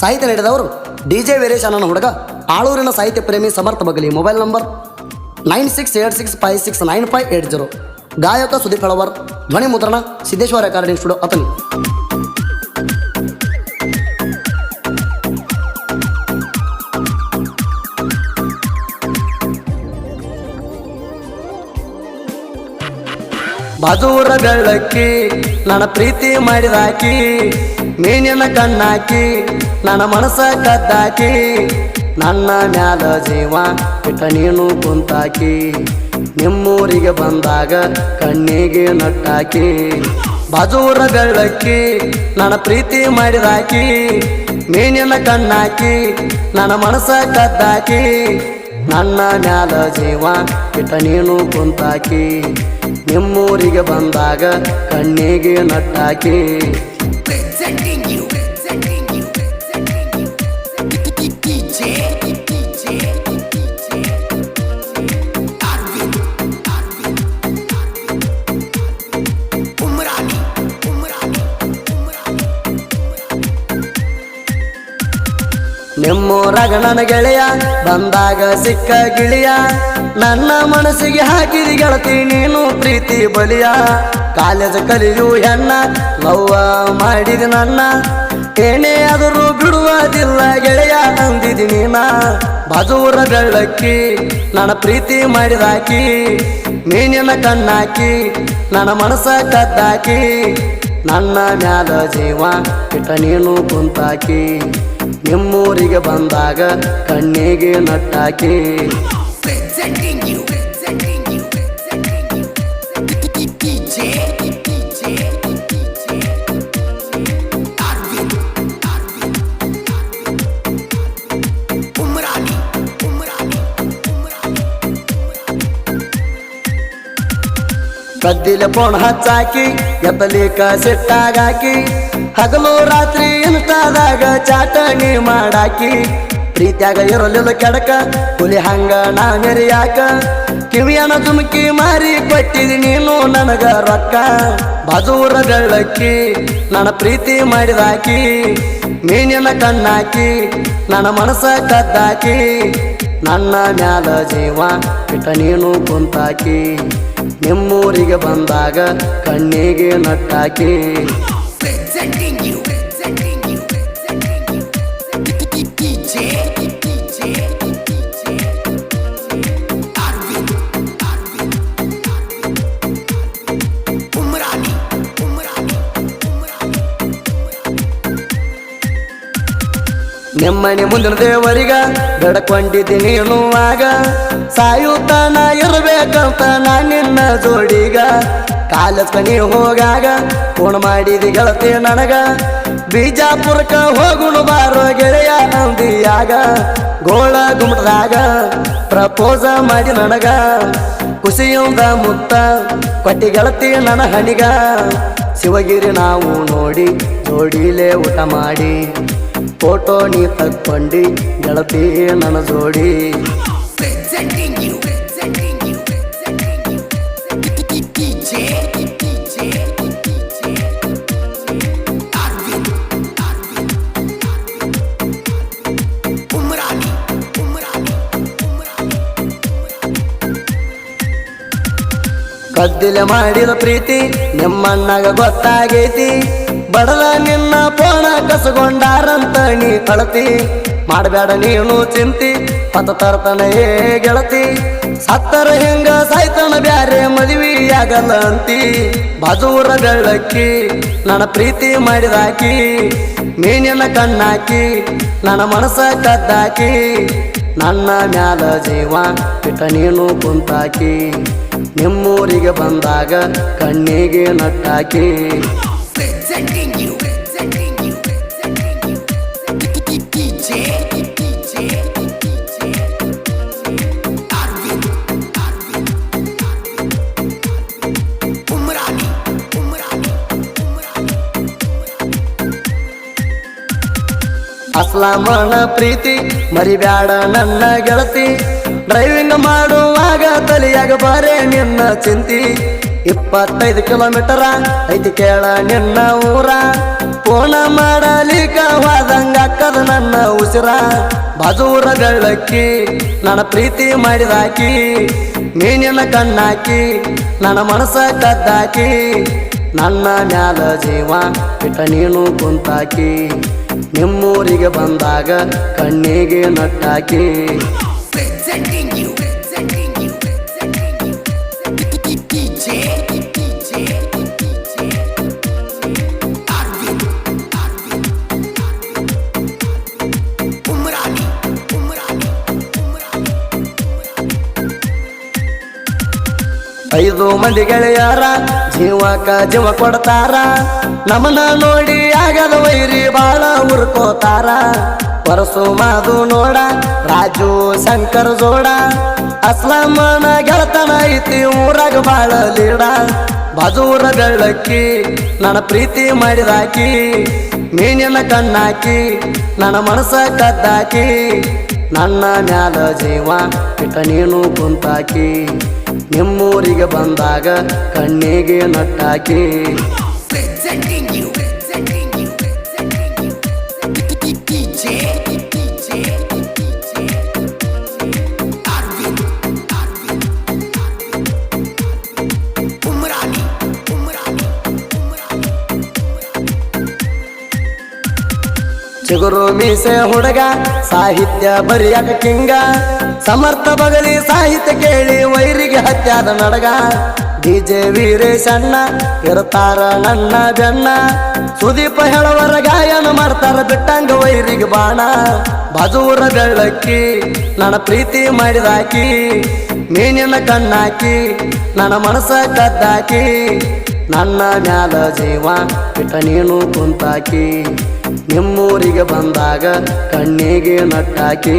ಸಾಹಿತ್ಯ ನೀಡಿದವರು D J Veeresh ಅನ್ನೋ ಹುಡುಗ. ಆಳೂರಿನ ಸಾಹಿತ್ಯ ಪ್ರೇಮಿ Samarth Bagali. Mobile number nine six eight six five six nine five eight zero. ಗಾಯಕ ಸುದೀಪ್ ಕಳವರ್ ಧ್ವನಿ ಮುದ್ರಣ ಸಿದ್ದೇಶ್ವರ ರೆಕಾರ್ಡಿಂಗ್ ಸ್ಟುಡಿಯೋ ಅತನಿ ಮಧುರ ಬೆಳ್ಳಕ್ಕಿ ನನ್ನ ಪ್ರೀತಿ ಮಾಡಿದಾಕಿ, ಮೀನಿನ ಕಣ್ಣಾಕಿ ನನ್ನ ಮನಸ ಕದ್ದಾಕಿ, ನನ್ನ ಮ್ಯಾಲ ಜೀವ ಇಟ್ಟ ನೀನು ಕುಂತಾಕಿ. ನಿಮ್ಮೂರಿಗೆ ಬಂದಾಗ ಕಣ್ಣಿಗೆ ನಟ್ಟಾಕಿ. ಬಾಜೂರ ಬೆಳ್ಳಕ್ಕಿ, ನನ್ನ ಪ್ರೀತಿ ಮಾಡಿದಾಕಿ. ಮೀನಿನ ಕಣ್ಣಾಕಿ, ನನ್ನ ಮನಸ ಕದ್ದಾಕಿ. ನನ್ನ ಮ್ಯಾಲ ಜೀವ ಇಟ್ಟ ನೀನು ಕುಂತಾಕಿ. ನಿಮ್ಮೂರಿಗೆ ಬಂದಾಗ ಕಣ್ಣಿಗೆ ನಟ್ಟಾಕಿ. ನಿಮ್ಮೂರಾಗ ನನ್ನ ಗೆಳೆಯ, ಬಂದಾಗ ಸಿಕ್ಕ ಗಿಳಿಯ, ನನ್ನ ಮನಸ್ಸಿಗೆ ಹಾಕಿರಿ ಗೆಳತಿ ನೀನು ಪ್ರೀತಿ ಬಲಿಯ. ಕಾಲೇಜ್ ಕಲಿಯು ಹೆಣ್ಣ, ಲವ್ವ ಮಾಡಿದ ನನ್ನ. ಏನೇ ಆದರೂ ಬಿಡುವುದಿಲ್ಲ ಗೆಳೆಯ, ಅಂದಿದಿ ನೀನ. ಬಾಜೂರ ಬೆಳ್ಳಕ್ಕಿ, ನನ್ನ ಪ್ರೀತಿ ಮಾಡಿದಾಕಿ. ಮೀನಿನ ಕಣ್ಣಾಕಿ, ನನ್ನ ಮನಸ್ಸ ಕದ್ದಾಕಿ. ನನ್ನ ಮ್ಯಾಲ ಜೀವ, ಇಟ್ಟ ನೀನು ಕುಂತಾಕಿ. ನಿಮ್ಮೂರಿಗೆ ಬಂದಾಗ ಕಣ್ಣಿಗೆ ನಟ್ಟಾಕಿ. ಕದ್ದಿಲ ಪೋಣ ಹಚ್ಚಾಕಿ ಎತ್ತಲಿಕ ಸಿಟ್ಟಾಗಾಕಿ ಹಗಲು ರಾತ್ರಿ ಇಂತಾದಾಗ ಚಾಟಣಿ ಮಾಡಾಕಿ. ಪ್ರೀತ್ಯಾಗ ಇರಲಿಲ್ಲ ಕೆಡಕ, ಹುಲಿ ಹಂಗ ನಾ ಮೆರಿಯಾಕ ಕಿವಿಯನ ತುಮಕಿ ಮಾರಿ ಕೊಟ್ಟಿದಿ ನೀನು ನನಗ ರೊಕ್ಕ. ಬಾಜೂರ ಬೆಳ್ಳಕ್ಕಿ, ನನ್ನ ಪ್ರೀತಿ ಮಾಡಿದಾಕಿ. ಮೀನಿನ ಕಣ್ಣಾಕಿ, ನನ್ನ ಮನಸ್ಸ ಕದ್ದಾಕಿ. ನನ್ನ ಮ್ಯಾಲ ಜೀವ, ಇಟ್ಟ ನೀನು ಕುಂತಾಕಿ. ನಿಮ್ಮೂರಿಗೆ ಬಂದಾಗ ಕಣ್ಣಿಗೆ ನಟ್ಟಾಕಿ Presenting you, presenting you, presenting you, DJ, DJ, DJ, Arvind, Arvind, Arvind, Umrani, Umrani, Umrani. ನಿಮ್ಮನೆ ಮುಂದಿನ ದೇವರಿಗ ಬೆಡಕೊಂಡಿದ್ದಿ ನೀನು ಆಗ ಸಾಯುತ್ತಾನ ಇರ್ಬೇಕಂತ ನಾ ನಿನ್ನ ಜೋಡಿಗ. ಕಾಲಸ್ಕನಿ ಹೋಗಾಗ ಫೋನ್ ಮಾಡಿದಿ ಗೆಳತಿ ನನಗ. ಬಿಜಾಪುರಕ್ಕ ಹೋಗುಣ ಬಾರೋ ಗೆಳೆಯ ನಂದಿಯಾಗ. ಗೋಳ ಗುಮಟದಾಗ ಪ್ರಪೋಸ ಮಾಡಿ ನನಗ. ಖುಷಿಯಿಂದ ಮುತ್ತ ಕೊಟ್ಟಿ ಗೆಳತಿ ನನ್ನ ಹಣಿಗ. ಶಿವಗಿರಿ ನಾವು ನೋಡಿ, ಜೋಡಿಲೇ ಊಟ ಮಾಡಿ. ಫೋಟೋ ನೀ ತಕ್ಕೊಂಡಿ, ಗೆಳತಿ ನನ್ನ ಜೋಡಿ. ಕದ್ದಿಲೆ ಮಾಡಿದ ಪ್ರೀತಿ ನಿಮ್ಮಣ್ಣಗ ಗೊತ್ತಾಗೈತಿ. ಬಡದ ನಿನ್ನ ಪೋಣ ಕಸಗೊಂಡಾರಂತ ನೀ ಕಳತಿ. ಮಾಡಬೇಡ ನೀನು ಚಿಂತಿ ಪತ ತರ್ತನ ಏ ಗೆಳತಿ. ಸತ್ತರ ಹಿಂಗ ಸಾಯ್ತನ ಬ್ಯಾರೆ ಮದುವೆಯಾಗಲ್ಲ ಅಂತಿ. ಬಾಜೂರ ಬೆಳ್ಳಕ್ಕಿ ನನ್ನ ಪ್ರೀತಿ ಮಾಡಿದಾಕಿ. ಮೀನಿನ ಕಣ್ಣಾಕಿ ನನ್ನ ಮನಸ್ಸ ಕದ್ದಾಕಿ. ನನ್ನ ಮ್ಯಾಲ ಜೀವ ಇಟ್ಟ ನೀನು ಕುಂತಾಕಿ. ನಿಮ್ಮೂರಿಗೆ ಬಂದಾಗ ಕಣ್ಣಿಗೆ ನಟ್ಟಾಕಿ. ಅಸ್ಲಾಮಣ ಪ್ರೀತಿ ಮರಿಬ್ಯಾಡ ನನ್ನ ಗೆಳತಿ. ಡ್ರೈವಿಂಗ್ ಮಾಡುವಾಗ ತಲೆಯಾಗ ಬಾರೆ ನಿನ್ನ ಚಿಂತಿ ಇಪ್ಪತ್ತೈದು ಕಿಲೋಮೀಟರ ಐದು ಕೇಳ, ನಿನ್ನ ಊರ. ಪೋಣ ಮಾಡಲಿಕ ಅಕ್ಕದ ನನ್ನ ಉಸಿರ. ಬಾಜೂರ ಬೆಳ್ಳಕ್ಕಿ ನನ್ನ ಪ್ರೀತಿ ಮಾಡಿದಾಕಿ. ಮೀನಿನ ಕಣ್ಣಾಕಿ ನನ್ನ ಮನಸ್ಸ ಕದ್ದಾಕಿ. ನನ್ನ ಮ್ಯಾಲ ಜೀವ, ಇಟ್ಟ ನೀನು ಕುಂತಾಕಿ. ನಿಮ್ಮೂರಿಗೆ ಬಂದಾಗ ಕಣ್ಣಿಗೆ ನಟ್ಟಾಕಿ. ಐದು ಮಂದಿ ಗೆಳೆಯಾರ ಜೀವಕ ಜೀವ ಕೊಡ್ತಾರ. ನಮನ ನೋಡಿ ಆಗದ ವೈರಿ ಬಾಳ ಹುರ್ಕೋತಾರ. ಪರಸು ಮಾದು ನೋಡ, ರಾಜು ಶಂಕರ್ ಜೋಡ. ಅಸ್ಲಾಮನ ಗೆಳತನ ಐತಿ, ಊರಾಗ ಬಾಳ ಲೀಡ. ಬಾಜೂರ ಬೆಳ್ಳಕ್ಕಿ, ನನ್ನ ಪ್ರೀತಿ ಮಾಡಿದಾಕಿ. ಮೀನಿನ ಕಣ್ಣಾಕಿ, ನನ್ನ ಮನಸ ಕದ್ದಾಕಿ. ನನ್ನ ಮ್ಯಾಲ ಜೀವ, ಇಟ್ಟ ನೀನು ಕುಂತಾಕಿ. ನಿಮ್ಮೂರಿಗೆ ಬಂದಾಗ ಕಣ್ಣಿಗೆ ನಟ್ಟಾಕಿ. ಚಿಗುರು ಮೀಸೆ ಹುಡುಗ, ಸಾಹಿತ್ಯ ಬರಿಯಾಕ ಕಿಂಗ. ಸಮರ್ಥ ಬಗಲಿ ಸಾಹಿತ್ಯ ಕೇಳಿ ವೈರಿಗೆ ಹತ್ಯಾದ ನಡಗ. ಡಿಜೆ ವೀರೇಶಣ್ಣ ಇರ್ತಾರ ನನ್ನ ಬೆನ್ನ. ಸುದೀಪ ಹೇಳುವರ ಗಾಯನ ಮಾಡ್ತಾರ ಬಿಟ್ಟಂಗ ವೈರಿಗೆ ಬಾಣ. ಬಾಜೂರ ಬೆಳ್ಳಕ್ಕಿ, ನನ್ನ ಪ್ರೀತಿ ಮಾಡಿದಾಕಿ. ಮೀನಿನ ಕಣ್ಣಾಕಿ, ನನ್ನ ಮನಸ ಕದ್ದಾಕಿ. ನನ್ನ ಮ್ಯಾಲ ಜೀವ ಬಿಟ್ಟ ನೀನು ಕುಂತಾಕಿ. ನಿಮ್ಮೂರಿಗೆ ಬಂದಾಗ ಕಣ್ಣಿಗೆ ನಟ್ಟಾಕಿ.